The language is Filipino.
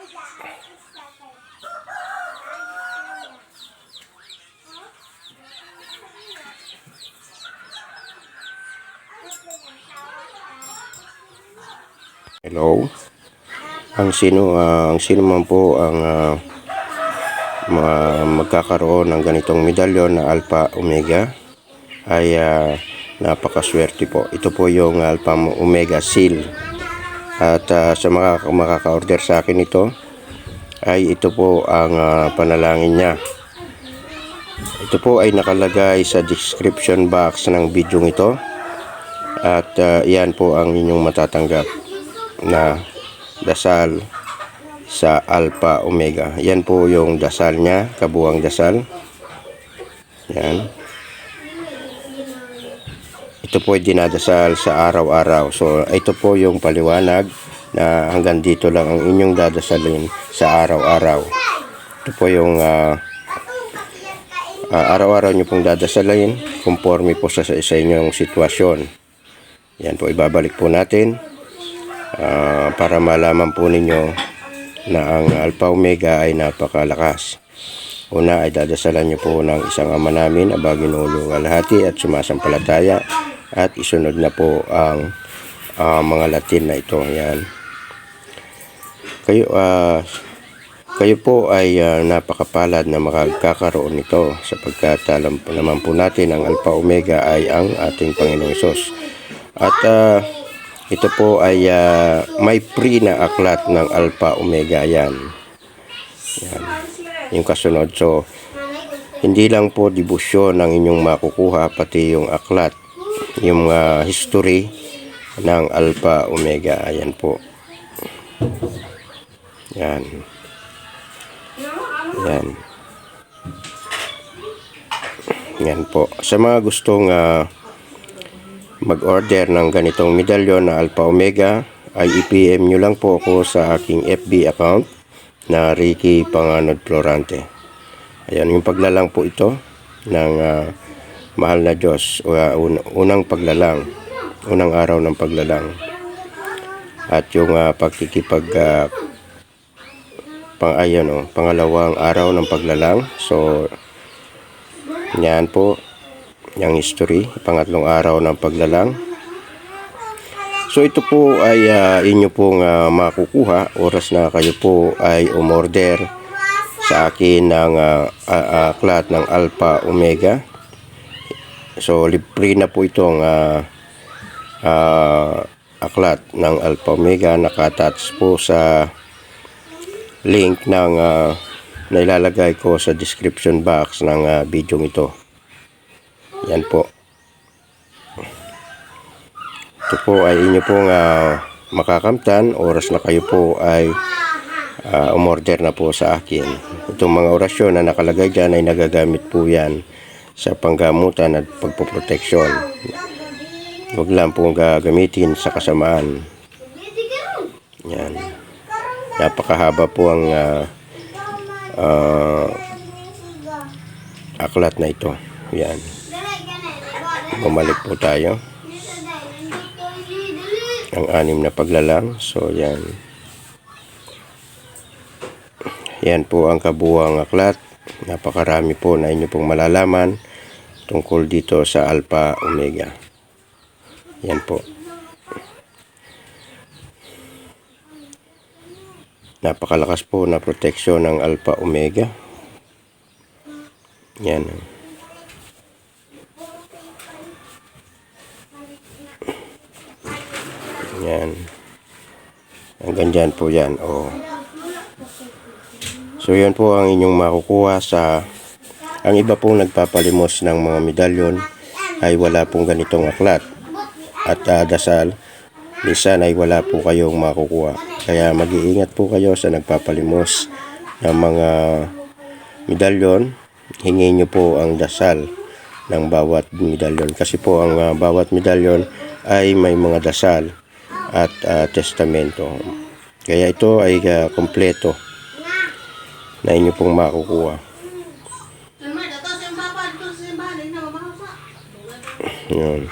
Hello. Ang sino uh, ang sino man po ang uh, magkakaroon ng ganitong medalyon na Alpha Omega ay uh, napakaswerte po. Ito po yung Alpha Omega Seal. At ah, sa mga makaka-order sa akin ito ay ito po ang ah, panalangin niya. Ito po ay nakalagay sa description box ng video ito. At ah, yan po ang inyong matatanggap na dasal sa Alpha Omega. Yan po yung dasal niya, kabuang dasal. Yan. Ito po ay dinadasal sa araw-araw. So, ito po yung paliwanag na hanggang dito lang ang inyong dadasalin sa araw-araw. Ito po yung ah, ah, araw-araw nyo pong dadasalin conforme po sa, sa inyong sitwasyon. Yan po, ibabalik po natin ah, para malaman po ninyo na ang Alpha Omega ay napakalakas. Una ay dadasalan niyo po ng isang ama namin, Abaginulo Alhati at sumasampalataya at isunod na po ang ah, mga Latin na ito. Yan. Kayo, ah, kayo po ay ah, napakapalad na makagkakaroon nito sapagkat alam po naman po natin ang Alpha Omega ay ang ating Panginoong Isos. At ah, ito po ay ah, may free na aklat ng Alpha Omega yan. Yan. Yung kasunod. So, hindi lang po debosyon ang inyong makukuha, pati yung aklat, yung ah, history ng Alpha Omega. Ayan po. Yan. Yan. Yan po. Sa mga gustong ah, mag-order ng ganitong medalyon na Alpha Omega, ay i-PM nyo lang po ako sa aking FB account na Ricky Panganod Florante. Ayan, yung paglalang po ito ng ah, mahal na Diyos, ah, un- unang paglalang, unang araw ng paglalang. At yung ah, pagkikipag ah, pang ayan oh, pangalawang araw ng paglalang. So yan po yung history, pangatlong araw ng paglalang. So ito po ay ah, inyo pong ah, makukuha oras na kayo po ay umorder sa akin ng ah, aklat ng Alpha Omega. So libre na po itong ah, ah, aklat ng Alpha Omega nakatouch po sa link ng ah, na ilalagay ko sa description box ng ah, video ito. Yan po. Ito po ay inyo pong ah, makakamtan. Oras na kayo po ay ah, umorder na po sa akin. Itong mga orasyon na nakalagay dyan ay nagagamit po yan sa panggamutan at pagpoproteksyon. Huwag lang pong gagamitin sa kasamaan. Yan. Napakahaba po ang ah, ah, aklat na ito. Yan. Bumalik po tayo. Ang anim na paglalang. So, yan. Yan po ang kabuang aklat. Napakarami po na inyo pong malalaman tungkol dito sa Alpha Omega. Yan po. Napakalakas po na proteksyon ng Alpha Omega. Yan. Yan. Hanggang dyan po yan. Oh. So yan po ang inyong makukuha sa ang iba pong nagpapalimos ng mga medalyon ay wala pong ganitong aklat. At ah, dasal minsan ay wala po kayong makukuha. Kaya mag-iingat po kayo sa nagpapalimos ng mga medalyon. Hingin nyo po ang dasal ng bawat medalyon. Kasi po ang ah, bawat medalyon ay may mga dasal at ah, testamento. Kaya ito ay ah, kompleto na inyo pong makukuha Yani.